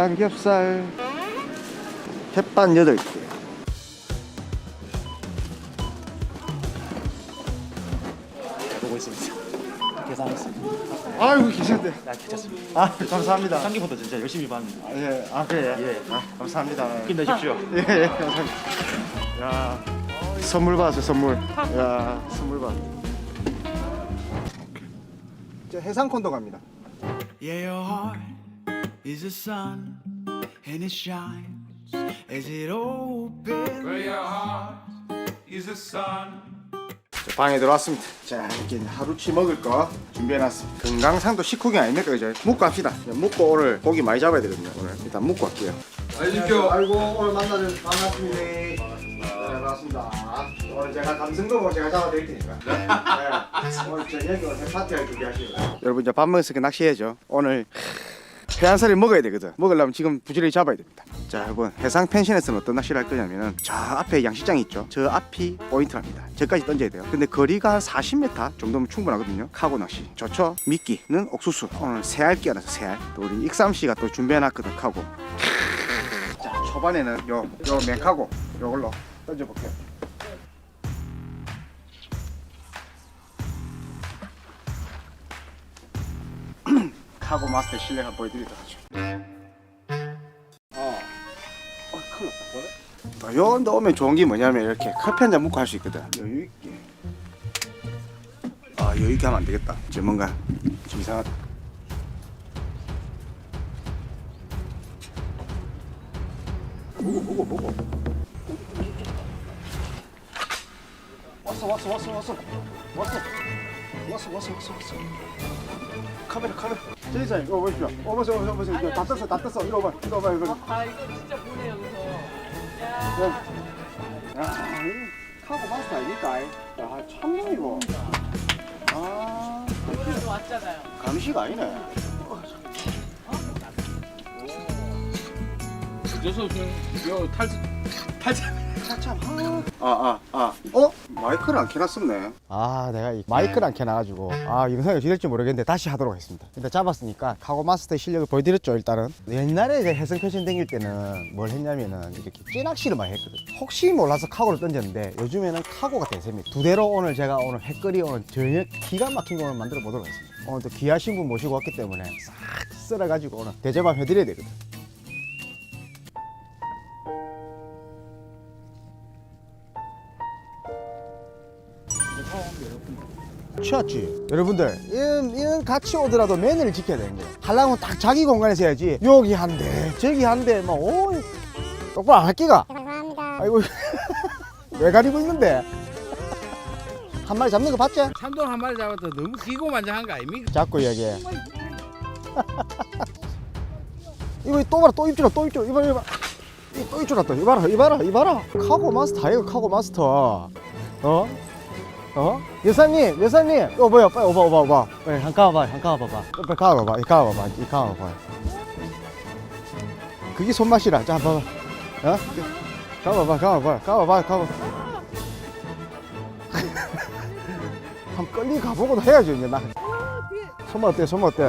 삼겹살 햇반 8개 보고 있습니다. 계산했습니다. 아이고 계신데 아, 괜찮습니다. 아 감사합니다 상기부터 진짜 열심히 봤는데. 아, 예, 아 그래요? 예. 아, 감사합니다 힘내십시오. 예, 예 감사합니다 야 선물 받았어요 선물 야 선물 받았 저 해상 콘도 갑니다 Yeah, your heart is a sun and it shines as it opens. Where your heart is the sun. 자, 방에 들어왔습니다 자 이렇게 하루치 먹을 거 준비해놨습니다 금강산도 식후기 아닙니까 그죠? 묵고 갑시다 묵고 오늘 고기 많이 잡아야 되거든요 오늘 일단 묵고 갈게요 안녕하십시오. 아이고 오늘 만나서 반갑습니다. 네, 반갑습니다. 오늘 제가 감성도 제가 잡아드릴 테니까. 네. 오늘 저녁에 오늘 파티할 준비하시고. 여러분 이제 밥 먹으니까 낚시해야죠. 오늘 해안살을 먹어야 되거든. 먹으려면 지금 부지런히 잡아야 됩니다. 자 여러분 해상 펜션에서는 어떤 낚시를 할 거냐면은 저 앞에 양식장 있죠. 저 앞이 포인트랍니다. 저까지 던져야 돼요. 근데 거리가 한 40m 정도면 충분하거든요. 카고 낚시 좋죠. 미끼는 옥수수. 오늘 새알기 알아서 새알. 또 우리 익삼 씨가 또 준비해놨거든 카고. 자 초반에는 요 요 맥하고 요걸로 던져볼게요. 카고 마스터 실력 한번 보여드리도록 하죠. 어, 어 큰일 났다. 뭐래? 요 정도 오면 좋은 게 뭐냐면 이렇게 커피 한 잔 먹고 할 수 있거든. 여유 있게. 아 여유 있게 하면 안 되겠다. 저 뭔가 좀 이상하다. 보고 보고 보고. 왔어 왔어 왔어 왔어. 왔어. 왔어 왔어 왔어 왔어. 카메라 카메라. 제이사님 이거 보십시오. 어 보세요 보세요 보세요. 이거 다 떴어 다 떴어. 이거 봐 이거 봐 이거. 아 이거 진짜 보네 여기서. 야 야 이거 카고 마스터 아닙니까? 야 참놈이고 아 오늘 왔잖아요. 감시가 아니네. 그래서 요 탈, 탈, 아아아 아, 어? 마이크를 안 켜놨었네. 아 내가 이 마이크를 안 켜놔가지고. 아 영상이 어찌 될지 모르겠는데 다시 하도록 하겠습니다. 일단 잡았으니까 카고 마스터의 실력을 보여드렸죠 일단은. 옛날에 이제 해성 패션 댕길 때는 뭘 했냐면은 이렇게 찌낚시를 많이 했거든. 혹시 몰라서 카고를 던졌는데 요즘에는 카고가 대세입니다. 두 대로 오늘 제가 오늘 핵거리 오늘 저녁 기가 막힌 거 오늘 만들어 보도록 하겠습니다. 오늘 또 귀하신 분 모시고 왔기 때문에 싹 쓸어가지고 오늘 대접함 해드려야 되거든 취했지? 여러분들 이런, 이런 같이 오더라도 매너를 지켜야 되는 거예요. 하려면 딱 자기 공간에서 해야지. 여기 한대 저기 한대 막 오, 똑바로 안 할기가. 감사합니다. 아이고. 왜 가리고 있는데? 한 마리 잡는 거 봤지? 참돔 한 마리 잡았다 너무 기고만장한 거 아닙니까? 자꾸 이야기해. 이거 또 봐라 또 입질아 또 입질 이봐 이봐 이또 입질 왔다 이봐라 이봐라 이봐라. 카고 마스터 이거 카고 마스터. 어? 어? 여사님 여사님. 어 뭐야 빨리 오봐 오봐 오봐. 빨리 한 가봐 한 가봐 봐. 빨리 가봐 봐이 가봐 봐이 가봐 봐. 그게 손맛이라. 자 봐봐. 어? 가봐 봐 가봐 봐 가봐 봐 가봐. 한번 끌리 가보고도 해야지 이제 나. 손맛 어때 손맛 어때?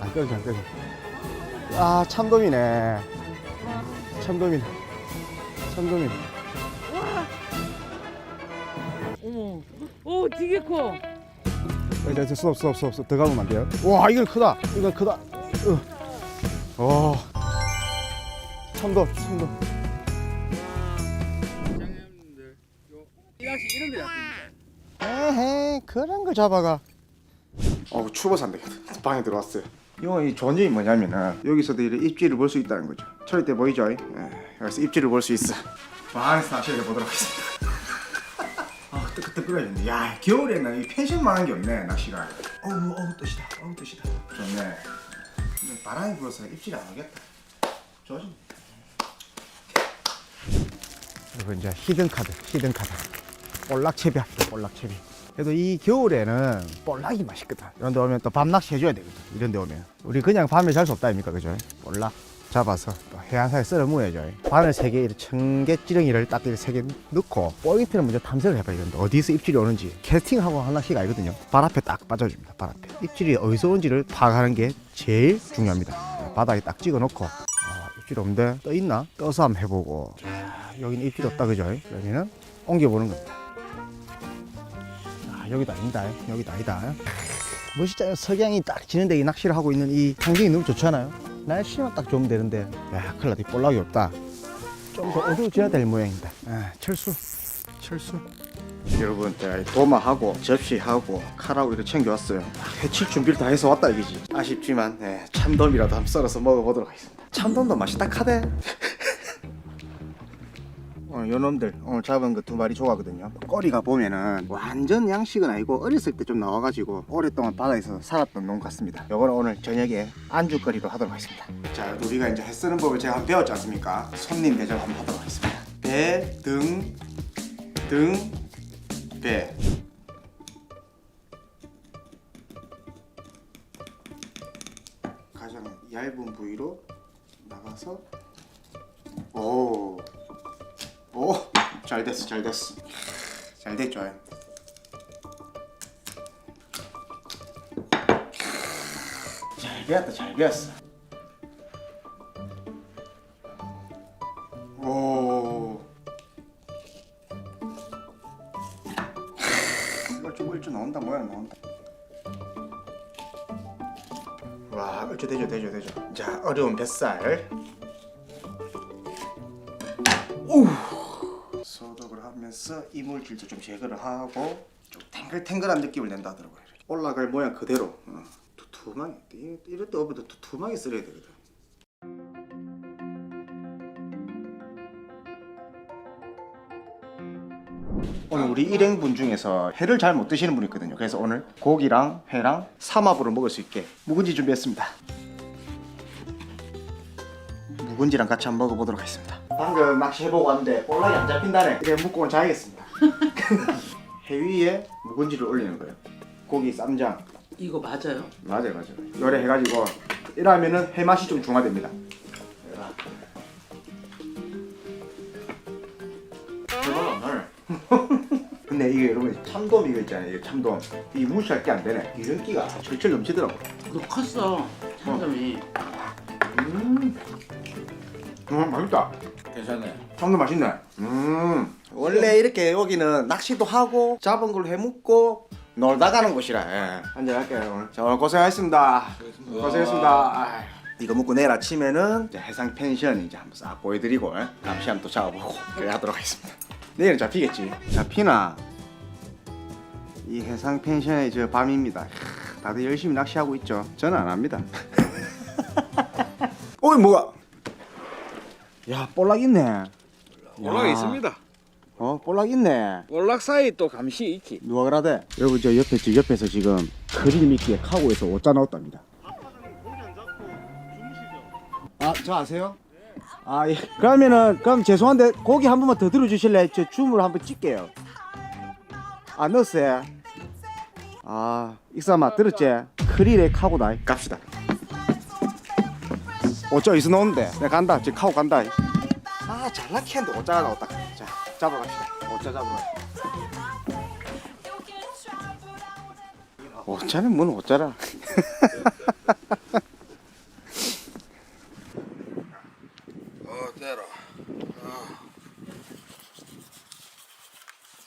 안 끌지 안 끌지. 아 참돔이네. 참돔이네. 참돔이네 되게 커. 이제 이제 스톱 스톱 스톱 스톱 더 가면 안 돼요? 와 이건 크다. 이건 크다. 이낚시 이런 거 잡습니다. 에헤 그런 걸 잡아가. 어 추워서 안 되겠다. 방에 들어왔어요. 이거 이 점이 뭐냐면은 여기서도 이렇게 입질을 볼 수 있다는 거죠. 처리 때 보이죠? 예, 여기서 입질을 볼 수 있어. 방에서 낚시를 해보도록 하겠습니다 아 뜨끈뜨끈해졌네 야 겨울에는 이 펜션만한 게 없네 낚시가. 어우 어우 뜻이다. 어우 뜻이다. 좋네. 근데 바람이 불어서 입질이 안 오겠다. 좋아졌네. 그리고 이제 히든 카드 히든 카드. 볼락채비 할게 볼락채비. 그래도 이 겨울에는 볼락이 맛있거든 이런 데 오면 또 밤낚시 해줘야 되거든 이런 데 오면. 우리 그냥 밤에 잘 수 없다 아닙니까 그죠? 볼락 잡아서 또 해안사에 썰어 무어야죠 바늘 세개 청개 찌렁이를 딱 이렇게 세개 넣고 포인트는 먼저 탐색을 해봐야 되는데 어디서 입질이 오는지 캐스팅하고 한 낚시가 아니거든요. 발 앞에 딱 빠져줍니다 발 앞에. 입질이 어디서 오는지를 파악하는 게 제일 중요합니다. 바닥에 딱 찍어 놓고 아, 입질 없는데 떠 있나? 떠서 한번 해보고. 자, 여기는 입질 없다 그죠? 여기는 옮겨보는 겁니다. 아, 여기도 아니다. 여기도 아니다. 멋있잖아요. 석양이 딱 지는 데 이 낚시를 하고 있는 이 환경이 너무 좋잖아요 날씨만 딱 좋으면 되는데 야 큰일 나이 볼락이 없다. 좀 더 어두워져야 될 모양입니다. 아, 철수 철수. 여러분 제가 도마하고 접시하고 칼하고 이렇게 챙겨왔어요. 해칠 준비를 다 해서 왔다 이거지. 아쉽지만 네, 참돔이라도 한번 썰어서 먹어보도록 하겠습니다. 참돔도 맛이 딱하대 요놈들. 오늘 잡은 거두 마리 좋아하거든요. 꼬리가 보면은 완전 양식은 아니고 어렸을 때 좀 나와가지고 오랫동안 바다에서 살았던 놈 같습니다. 요거는 오늘 저녁에 안주거리로 하도록 하겠습니다. 자 우리가 이제 해 쓰는 법을 제가 배웠지 않습니까? 손님 대접 한번 하도록 하겠습니다. 배, 등, 등, 배. 가장 얇은 부위로 나가서 오, 오, 잘 됐어, 잘 됐어, 잘 됐죠. 잘 배웠다, 잘 배웠어. 오, 얼추 얼추 나온다, 모양 나온다. 와, 얼추 되죠, 되죠, 되죠. 자, 어려운 뱃살. 소독을 하면서 이물질도 좀 제거를 하고 좀 탱글탱글한 느낌을 낸다 하더라고요. 올라갈 모양 그대로 어, 두툼하게 이- 이럴 때 어부터 두툼하게 썰어야 되거든. 오늘 우리 일행분 중에서 회를 잘 못 드시는 분이 있거든요. 그래서 오늘 고기랑 회랑 삼합으로 먹을 수 있게 묵은지 준비했습니다. 묵은지랑 같이 한번 먹어보도록 하겠습니다. 방금 낚시 해보고 왔는데 볼락이 안 잡힌다네. 이래 묶고 오늘 자야겠습니다. 해 위에 묵은지를 올리는 거예요. 고기 쌈장. 이거 맞아요? 맞아요, 맞아요. 요래 해가지고 이러면은 해 맛이 좀 중화됩니다. 대박 날. 근데 이게 여러분 참돔 이거 있잖아요. 이거 참돔. 이 무시할 게 안 되네. 기름기가 철철 넘치더라고. 너 컸어 참돔이 음, 음 맛있다. 괜찮네. 참돔 맛있네. 음. 원래 이렇게 여기는 낚시도 하고 잡은 걸로 해먹고 놀다 가는 곳이라. 예. 한잔 할게요. 오늘. 자 오늘 고생하셨습니다. 고생했습니다. 아휴. 이거 먹고 내일 아침에는 이제 해상 펜션 이제 한번 싹 보여드리고 예? 감시 한번 또 잡아보고 그래 하도록 하겠습니다. 내일은 잡히겠지. 잡히나? 이 해상 펜션의 저 밤입니다. 크, 다들 열심히 낚시하고 있죠. 저는 안 합니다. 어이 뭐가? 야 볼락 있네. 야. 있습니다. 어 볼락 있네. 올락 사이 또 감시 있지. 누가 그러대? 여러분 저 옆에 저 옆에서 지금 그릴 미끼에 카고에서 오자 넣었답니다. 아저 아세요? 아 예. 그러면은 그럼 죄송한데 고기 한 번만 더 들어주실래? 저 줌을 한번 찍게요. 아 넣었어요. 아 익사마 들었지? 크릴에 카고다. 갑시다. 오자 어디서 넣었는데? 내가 간다. 지금 카고 간다. 아 잘나게 했는데 오자가 나왔다. 자 잡으러 갑시다. 오자 잡으러. 어쩌면 뭔 어쩌라. 어, 때라.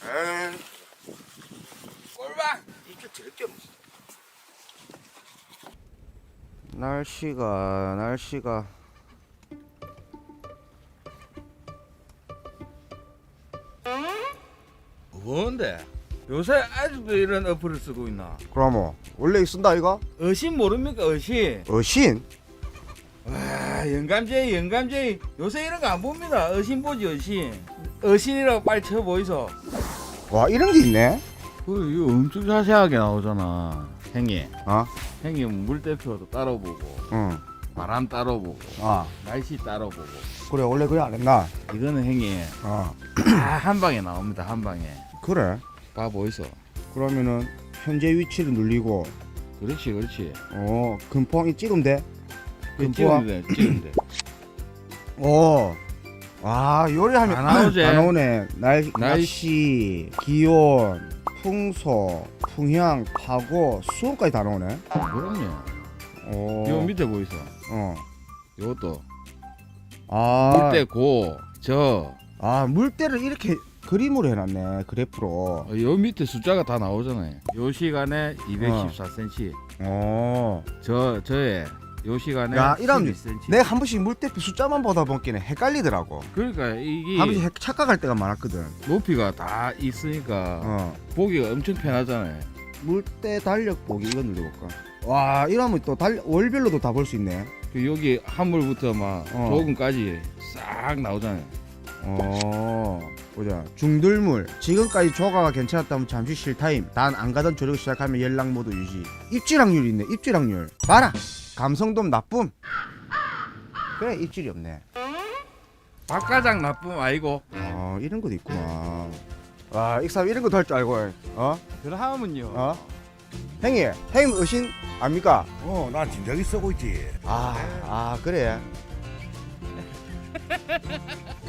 에이, 꼴박. 이게 들게 날씨가 날씨가 뭔데? 요새 아직도 이런 어플을 쓰고 있나? 그러면 원래 쓴다 이거? 어신 모릅니까 어신? 어신? 와 영감제이 영감제이 요새 이런 거 안 봅니다. 어신 보지 어신. 어신이라고 빨리 쳐 보이소. 와 이런 게 있네. 그 이거 엄청 자세하게 나오잖아. 행이. 어? 행이 물 대표도 따로 보고 응. 바람 따로 보고 아 날씨 따로 보고. 그래 원래 그래 안 했나? 이거는 행이 어 다 한 방에 나옵니다. 한 방에. 그래. 봐 보이소. 그러면은 현재 위치를 눌리고 그렇지 그렇지. 어 금포항이 찍으면 돼. 그 금포항. 찍으면 돼. 찍으면 돼. 어. 와 요리하면 다 나오지. 다 나오네. 날 날씨. 날씨, 기온, 풍소, 풍향, 파고, 수온까지 다 나오네. 그럼요. 어. 요 밑에 보이소. 어. 요것도 아, 물때 고, 저, 아 물때를 이렇게 그림으로 해놨네 그래프로. 어, 요 밑에 숫자가 다 나오잖아요. 요 시간에 214cm, 어. 저 저에 요 시간에 야, 이런 12cm. 내가 한 번씩 물대표 숫자만 보다 보기는 헷갈리더라고. 그러니까 이게 한 번씩 헷- 착각할 때가 많았거든. 높이가 다 있으니까 어. 보기가 엄청 편하잖아요. 물때 달력 보기 이거 눌러볼까? 와 이러면 또 달 월별로도 다 볼 수 있네. 그 여기 한물부터 막 어. 조금까지 싹 나오잖아요. 어 보자 중들물 지금까지 조가가 괜찮았다면 잠시 쉴 타임 단 안 가던 조력 시작하면 연락 모드 유지 입질 확률 있네 입질 확률 봐라 감성돔 나쁨 그래 입질이 없네 박가장 나쁨 아니고. 어 이런 것도 있구나 와 익삼 이런 것도 할 줄 알고 어? 그러면요. 어? 행이 행 의신 압니까? 어, 난 진작에 쓰고 있지. 아, 아 그래.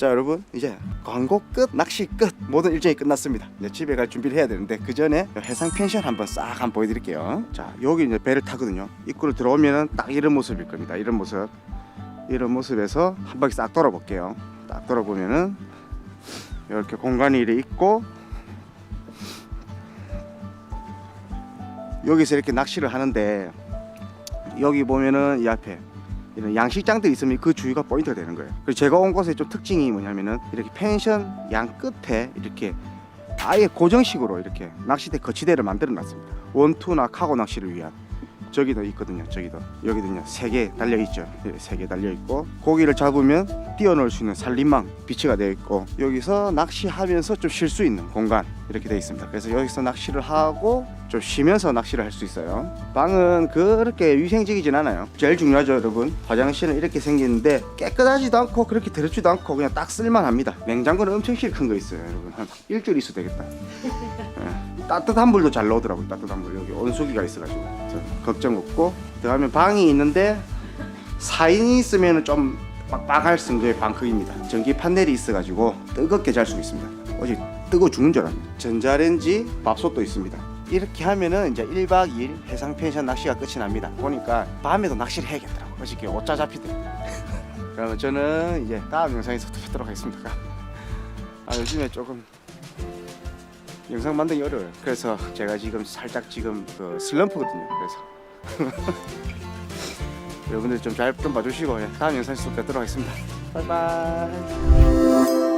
자 여러분 이제 광고 끝 낚시 끝 모든 일정이 끝났습니다. 이제 집에 갈 준비를 해야 되는데 그 전에 해상 펜션 한번 싹 한번 보여드릴게요. 자 여기 이제 배를 타거든요. 입구를 들어오면은 딱 이런 모습일 겁니다. 이런 모습. 이런 모습에서 한 바퀴 싹 돌아볼게요. 딱 돌아보면은 이렇게 공간이 있고 여기서 이렇게 낚시를 하는데 여기 보면은 이 앞에 이런 양식장들이 있으면 그 주위가 포인트가 되는 거예요. 그리고 제가 온 곳의 좀 특징이 뭐냐면은 이렇게 펜션 양 끝에 이렇게 아예 고정식으로 이렇게 낚시대 거치대를 만들어 놨습니다. 원투나 카고 낚시를 위한 저기도 있거든요. 저기도 여기도요 세 개 달려 있죠. 세 개 달려 있고 고기를 잡으면 띄워놓을 수 있는 산림망 비치가 되어 있고 여기서 낚시하면서 좀 쉴 수 있는 공간 이렇게 되어 있습니다. 그래서 여기서 낚시를 하고 좀 쉬면서 낚시를 할 수 있어요. 방은 그렇게 위생적이진 않아요. 제일 중요하죠, 여러분. 화장실은 이렇게 생기는데 깨끗하지도 않고 그렇게 더럽지도 않고 그냥 딱 쓸만합니다. 냉장고는 엄청 실 큰 거 있어요, 여러분. 한 일주일 있어도 되겠다. 예. 따뜻한 물도 잘 나오더라고요, 따뜻한 물. 여기 온수기가 있어가지고. 걱정 없고. 들어가면 방이 있는데 4인이 있으면 좀 빡빡할 정도의 방 크기입니다. 전기 판넬이 있어가지고 뜨겁게 잘 수 있습니다. 어제 뜨거 죽는 줄 알았네. 전자레인지, 밥솥도 있습니다. 이렇게 하면은 이제 1박 2일 해상 펜션 낚시가 끝이 납니다. 보니까 밤에도 낚시를 해야겠더라고. 어저께 옷자 잡히더라고. 그러면 저는 이제 다음 영상에서 또 뵙도록 하겠습니다. 아, 요즘에 조금 영상 만들기 어려워요. 그래서 제가 지금 살짝 지금 그 슬럼프거든요. 그래서 여러분들 좀 잘 좀 봐주시고 예, 다음 영상에서 또 뵙도록 하겠습니다. 바이바이.